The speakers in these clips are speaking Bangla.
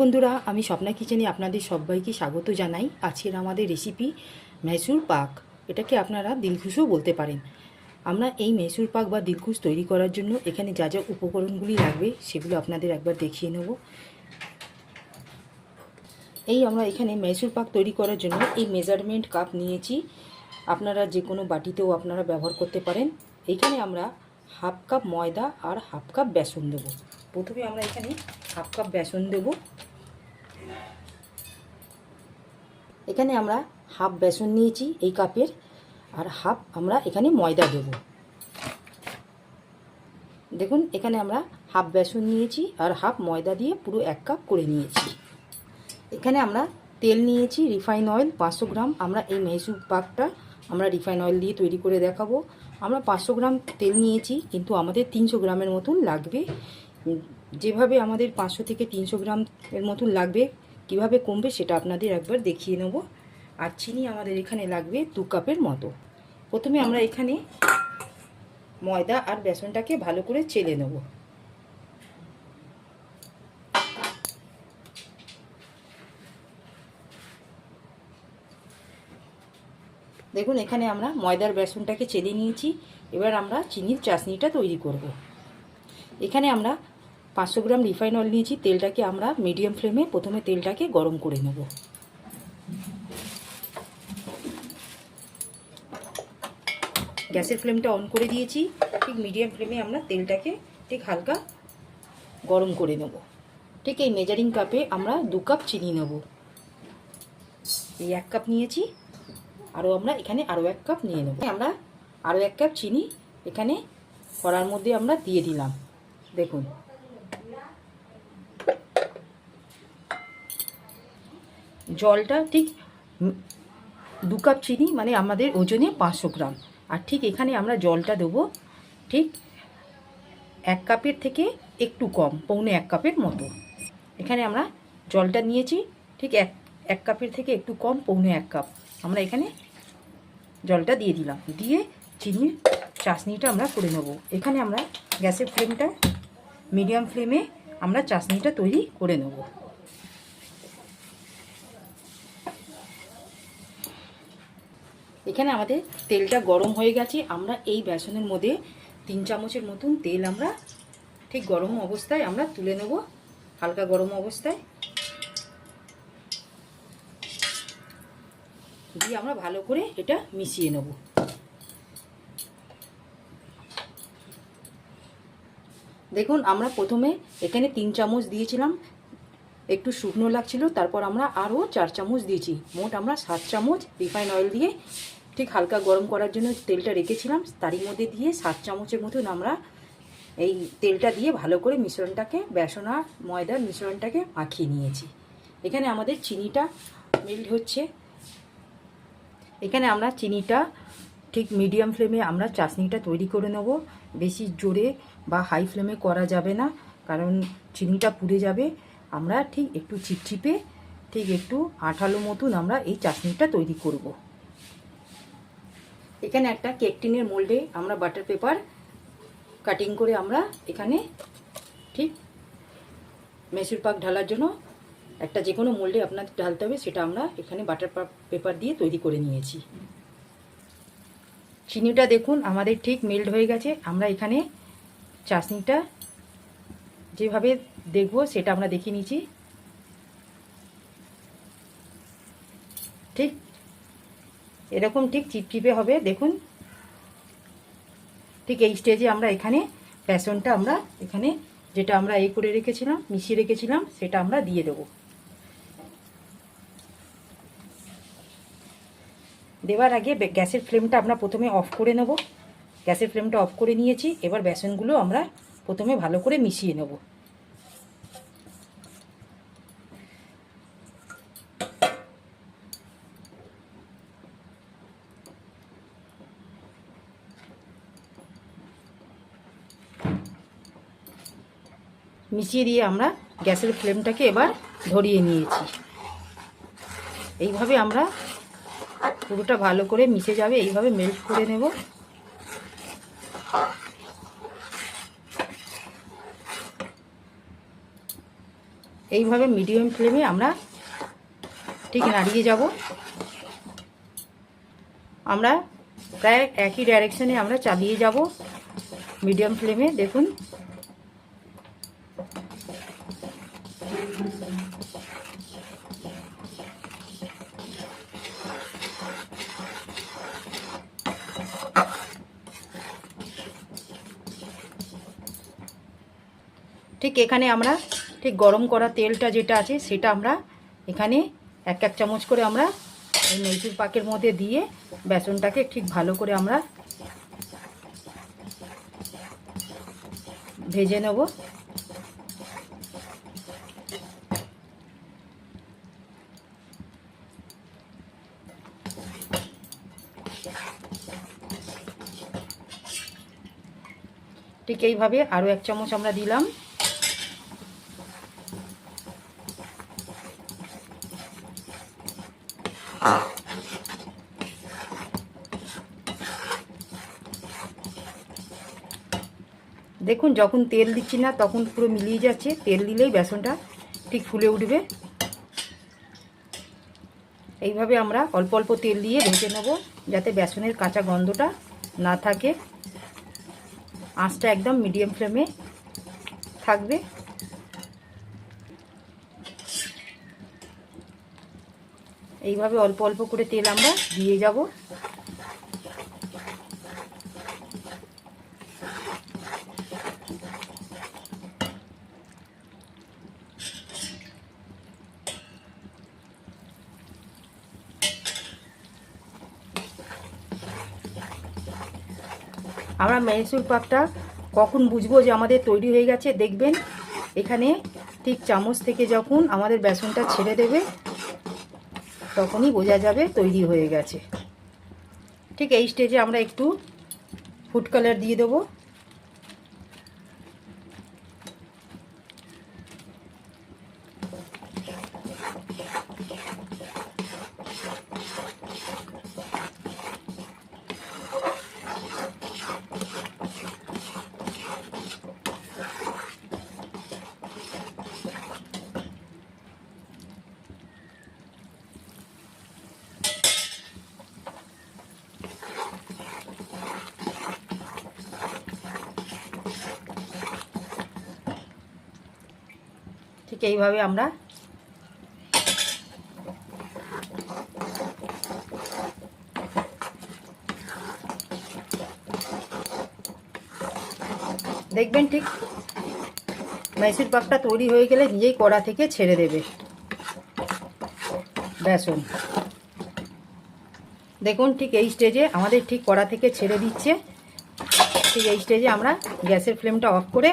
বন্ধুরা, আমি স্বপ্না কিচেনে আপনাদের সবাইকে স্বাগত জানাই। আজকের আমাদের রেসিপি মেসুর পাক এটাকে আপনারা দিলখুশও বলতে পারেন। আমরা এই মেসুর পাক বা দিলখুশ তৈরি করার জন্য এখানে যা যা উপকরণগুলি লাগবে, সেগুলো আপনাদের একবার দেখিয়ে নেব। এই আমরা এখানে মেসুর পাক তৈরি করার জন্য এই মেজারমেন্ট কাপ নিয়েছি। আপনারা যে কোনো বাটিতেও আপনারা ব্যবহার করতে পারেন। এইখানে আমরা হাফ কাপ ময়দা আর হাফ কাপ বেসন দেবো। প্রথমে আমরা এখানে হাফ কাপ বেসন দেব। এখানে আমরা হাফ বেসন নিয়েছি এই কাপের আর হাফ আমরা এখানে ময়দা দেব। দেখুন, এখানে আমরা হাফ বেসন নিয়েছি আর হাফ ময়দা দিয়ে পুরো এক কাপ করে নিয়েছি। এখানে আমরা তেল নিয়েছি রিফাইন অয়েল পাঁচশো গ্রাম। আমরা এই মেসুর পাকটা আমরা রিফাইন অয়েল দিয়ে তৈরি করে দেখাবো। আমরা পাঁচশো গ্রাম তেল নিয়েছি, কিন্তু আমাদের তিনশো গ্রামের মতন লাগবে। যেভাবে আমাদের পাঁচশো থেকে তিনশো গ্রাম এর মতন লাগবে, কীভাবে কমবে সেটা আপনাদের একবার দেখিয়ে নেব। আর চিনি আমাদের এখানে লাগবে দু কাপের মতো। প্রথমে আমরা এখানে ময়দা আর বেসনটাকে ভালো করে চেলে নেব। দেখুন, এখানে আমরা ময়দার বেসনটাকে চেলে নিয়েছি। এবার আমরা চিনির চাশনিটা তৈরি করব। এখানে আমরা পাঁচশো গ্রাম রিফাইন অয়েল নিয়েছি, তেলটাকে আমরা মিডিয়াম ফ্লেমে প্রথমে তেলটাকে গরম করে নেব। গ্যাসের ফ্লেমটা অন করে দিয়েছি, ঠিক মিডিয়াম ফ্লেমে আমরা তেলটাকে ঠিক হালকা গরম করে নেব। ঠিক এই মেজারিং কাপে আমরা দু কাপ চিনি নেব। এই এক কাপ নিয়েছি, আরও আমরা এখানে আরও এক কাপ নিয়ে নেব। আমরা আরও এক কাপ চিনি এখানে কড়ার মধ্যে আমরা দিয়ে দিলাম। দেখুন জলটা ঠিক দু কাপ চিনি মানে আমাদের ওজনে পাঁচশো গ্রাম। আর ঠিক এখানে আমরা জলটা দেবো ঠিক এক কাপের থেকে একটু কম, পৌনে এক কাপের মতো। এখানে আমরা জলটা নিয়েছি, ঠিক এক এক কাপের থেকে একটু কম, পৌনে এক কাপ। আমরা এখানে জলটা দিয়ে দিলাম। দিয়ে চিনির চাশনিটা আমরা করে নেব। এখানে আমরা গ্যাসের ফ্লেমটা, মিডিয়াম ফ্লেমে আমরা চাশনিটা তৈরি করে নেব। এখানে আমাদের তেলটা গরম হয়ে গেছে। আমরা এই বেসনের মধ্যে তিন চামচের মতন তেল আমরা ঠিক গরম অবস্থায় আমরা তুলে নেব, হালকা গরম অবস্থায়। দিয়ে আমরা ভালো করে এটা মিশিয়ে নেব। দেখুন, আমরা প্রথমে এখানে তিন চামচ দিয়েছিলাম। একটু শুকনো লাগছিল, তারপর আমরা আরও চার চামচ দিয়েছি। মোট আমরা সাত চামচ রিফাইন অয়েল দিয়ে ঠিক হালকা গরম করার জন্য তেলটা রেখেছিলাম। তারই মধ্যে দিয়ে সাত চামচের মতন আমরা এই তেলটা দিয়ে ভালো করে মিশ্রণটাকে, বেসন আর ময়দার মিশ্রণটাকে মাখিয়ে নিয়েছি। এখানে আমাদের চিনিটা মেল্ট হচ্ছে। এখানে আমরা চিনিটা ঠিক মিডিয়াম ফ্লেমে আমরা চাশনিটা তৈরি করে নেব। বেশি জোরে বা হাই ফ্লেমে করা যাবে না, কারণ চিনিটা পুড়ে যাবে। আমরা ঠিক একটু চিপচিপে, ঠিক একটু আঠালো মতন আমরা এই চাশনিটা তৈরি করব। এখানে একটা কেক টিনের মোল্ডে আমরা বাটার পেপার কাটিং করে আমরা এখানে ঠিক মেসুর পাক ঢালার জন্য একটা যে কোনো মোল্ডে আপনাদের ঢালতে হবে সেটা আমরা এখানে বাটার পেপার দিয়ে তৈরি করে নিয়েছি চিনিটা দেখুন, আমাদের ঠিক মেল্ট হয়ে গেছে আমরা এখানে চাশনিটা যেভাবে দেখব, সেটা আমরা দেখে নিয়েছি ঠিক? এরকম ঠিক চিপচিপে হবে, দেখুন। ঠিক এই স্টেজে আমরা এখানে বেসনটা আমরা এখানে যেটা আমরা এই করে রেখেছিলাম, মিশিয়ে রেখেছিলাম, সেটা আমরা দিয়ে দেবো। দেওয়ার আগে গ্যাসের ফ্লেমটা আমরা প্রথমে অফ করে নেব। গ্যাসের ফ্লেমটা অফ করে নিয়েছি, এবার বেসনগুলো আমরা প্রথমে ভালো করে মিশিয়ে নেব। মিশিয়ে দিয়ে আমরা গ্যাসের ফ্লেমটাকে এবার ধরিয়ে নিয়েছি। এইভাবে আমরা পুরোটা ভালো করে মিশে যাবে, এইভাবে মেল্ট করে নেব। এইভাবে মিডিয়াম ফ্লেমে আমরা ঠিক নাড়িয়ে যাব। আমরা প্রায় একই ডাইরেকশনে আমরা চালিয়ে যাব। মিডিয়াম ফ্লেমে দেখুন ঠিক এখানে আমরা ঠিক গরম করা তেলটা যেটা আছে সেটা আমরা এখানে এক এক চামচ করে আমরা এই মৈসুর পাকের মধ্যে দিয়ে বেসনটাকে ঠিক ভালো করে আমরা ভেজে নেব। ঠিক এইভাবে আরও এক চামচ আমরা দিলাম। দেখুন, যখন তেল দিচ্ছি না, তখন পুরো মিলিয়ে যাচ্ছে। তেল দিলেই বেসনটা ঠিক ফুলে উঠবে। এইভাবে আমরা অল্প অল্প তেল দিয়ে ভেজে নেব, যাতে বেসনের কাঁচা গন্ধটা না থাকে। আঁচটা একদম মিডিয়াম ফ্লেমে থাকবে। এইভাবে অল্প অল্প করে তেল আমরা দিয়ে যাব। আমরা মেহসুর পাকটা কখন বুঝব যে আমাদের তৈরি হয়ে গেছে? দেখবেন, এখানে ঠিক চামচ থেকে যখন আমাদের বেসনটা ছেড়ে দেবে তখনই বোঝা যাবে তৈরি হয়ে গেছে। ঠিক এই স্টেজে আমরা একটু ফুড কালার দিয়ে দেবো। ঠিক এইভাবে আমরা দেখবেন ঠিক মাইসুর পাকটা তৈরি হয়ে গেলে নিজেই কড়া থেকে ছেড়ে দেবে। বেসন দেখুন ঠিক এই স্টেজে আমাদের ঠিক কড়া থেকে ছেড়ে দিচ্ছে। ঠিক এই স্টেজে আমরা গ্যাসের ফ্লেমটা অফ করে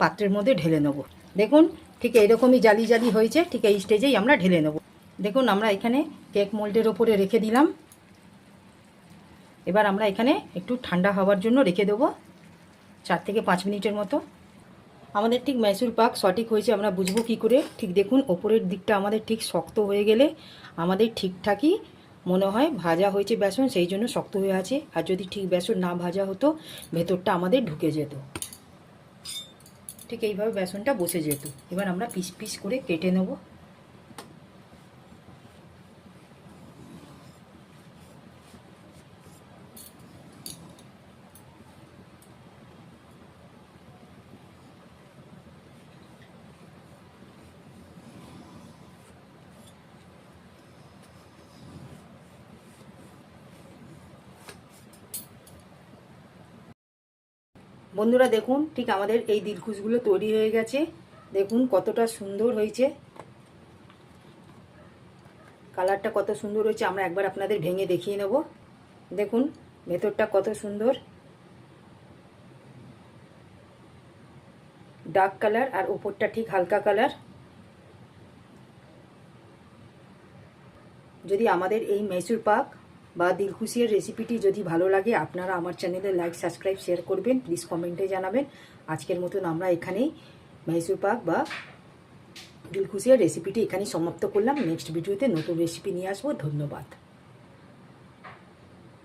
পাত্রের মধ্যে ঢেলে নেব। দেখুন ঠিক এরকমই জালি জালি হয়েছে, ঠিক এই স্টেজেই আমরা ঢেলে নেব। দেখুন, আমরা এখানে কেক মোল্ডের ওপরে রেখে দিলাম। এবার আমরা এখানে একটু ঠান্ডা হওয়ার জন্য রেখে দেবো, চার থেকে পাঁচ মিনিটের মতো। আমাদের ঠিক ম্যাসুর পাক সঠিক হয়েছে, আমরা বুঝব কি করে। ঠিক দেখুন, ওপরের দিকটা আমাদের ঠিক শক্ত হয়ে গেলে আমাদের ঠিকঠাকই মনে হয় ভাজা হয়েছে বেসন, সেই জন্য শক্ত হয়ে আছে। আর যদি ঠিক বেসন না ভাজা হতো, ভেতরটা আমাদের ঢুকে যেত। ঠিক এইভাবে বেসনটা বসে যেত। এবার আমরা পিস পিস করে কেটে নেব। বন্ধুরা দেখুন, ঠিক আমাদের এই দিলখুশগুলো তৈরি হয়ে গেছে। দেখুন কতটা সুন্দর হয়েছে। কালারটা কত সুন্দর হয়েছে, আমরা একবার আপনাদের ভেঙে দেখিয়ে নেব। দেখুন, ভেতরটা কত সুন্দর। ডার্ক কালার আর ওপরটা ঠিক হালকা কালার। যদি আমাদের এই মেসুর পাক বা দিলখুশিয়ার রেসিপিটি যদি ভালো লাগে, আপনারা আমার চ্যানেলে লাইক সাবস্ক্রাইব শেয়ার করবেন। প্লিজ কমেন্টে জানাবেন। আজকের মতন আমরা এখানেই মাইসুর পাক বা দিলখুশিয়ার রেসিপিটি এখানেই সমাপ্ত করলাম। নেক্সট ভিডিওতে নতুন রেসিপি নিয়ে আসব। ধন্যবাদ।